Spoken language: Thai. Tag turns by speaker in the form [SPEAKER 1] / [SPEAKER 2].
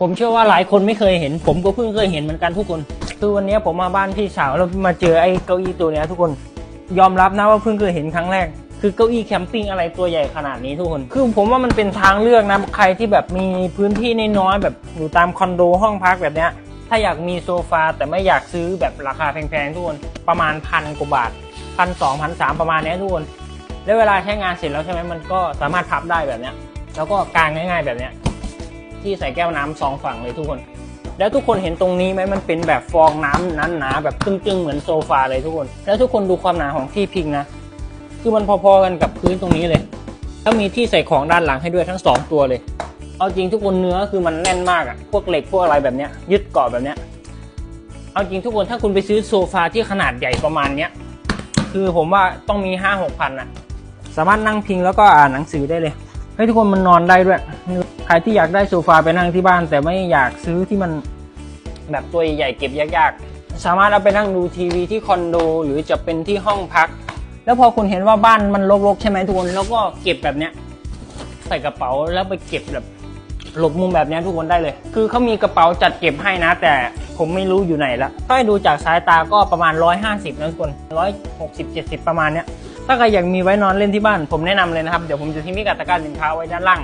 [SPEAKER 1] ผมเชื่อว่าหลายคนไม่เคยเห็น ผมก็เพิ่งเคยเห็นเหมือนกันทุกคนคือวันนี้ผมมาบ้านพี่สาวแล้วมาเจอไอ้เก้าอี้ตัวเนี้ยทุกคนยอมรับนะว่าเพิ่งเคยเห็นครั้งแรก คือเก้าอี้แคมปิ้งอะไรตัวใหญ่ขนาดนี้ทุกคนคือผมว่ามันเป็นทางเลือกนะใครที่แบบมีพื้นที่น้อยๆแบบอยู่ตามคอนโดห้องพักแบบเนี้ยถ้าอยากมีโซฟาแต่ไม่อยากซื้อแบบราคาแพงๆทุกคนประมาณพันกว่าบาทพันสองพันสามประมาณนี้ทุกคนแล้วเวลาใช้งานเสร็จแล้วใช่ไหมมันก็สามารถพับได้แบบเนี้ยแล้วก็กางง่าย ๆแบบเนี้ย ที่ใส่แก้วน้ำสองฝั่งเลยทุกคน แล้วทุกคนเห็นตรงนี้ไหมมันเป็นแบบฟองน้ำนั้นหนาแบบตึงๆเหมือนโซฟาเลยทุกคน แล้วทุกคนดูความหนาของที่พิงนะ คือมันพอๆกันกับพื้นตรงนี้เลยแล้วมีที่ใส่ของด้านหลังให้ด้วยทั้งสองตัวเลย เอาจริงทุกคนเนื้อคือมันแน่นมากอะพวกเหล็กพวกอะไรแบบเนี้ยยึดเกาะแบบเนี้ย เอาจริงทุกคนถ้าคุณไปซื้อโซฟาที่ขนาดใหญ่ประมาณเนี้ย คือผมว่าต้องมีห้าหกพันนะสามารถนั่งพิงแล้วก็อ่านหนังสือได้เลยเฮ้ยทุกคนมันนอนได้ด้วย ใครที่อยากได้โซฟาไปนั่งที่บ้าน แต่ไม่อยากซื้อที่มันแบบตัวใหญ่เก็บยากๆ สามารถเอาไปนั่งดูทีวีที่คอนโด หรือจะเป็นที่ห้องพัก แล้วพอคุณเห็นว่าบ้านมันรกๆใช่ไหมทุกคน แล้วก็เก็บแบบเนี้ยใส่กระเป๋าแล้วไปเก็บแบบหลบมุมแบบนี้ทุกคนได้เลย คือเขามีกระเป๋าจัดเก็บให้นะ แต่ผมไม่รู้อยู่ไหนละถ้าให้ดูจากสายตาก็ประมาณ 150นะทุกคน160 70 ประมาณเนี้ย ถ้าใครอยากมีไว้นอนเล่นที่บ้าน ผมแนะนำเลยนะครับ เดี๋ยวผมจะทิ้งพิกัดตะการสินค้าไว้ด้านล่าง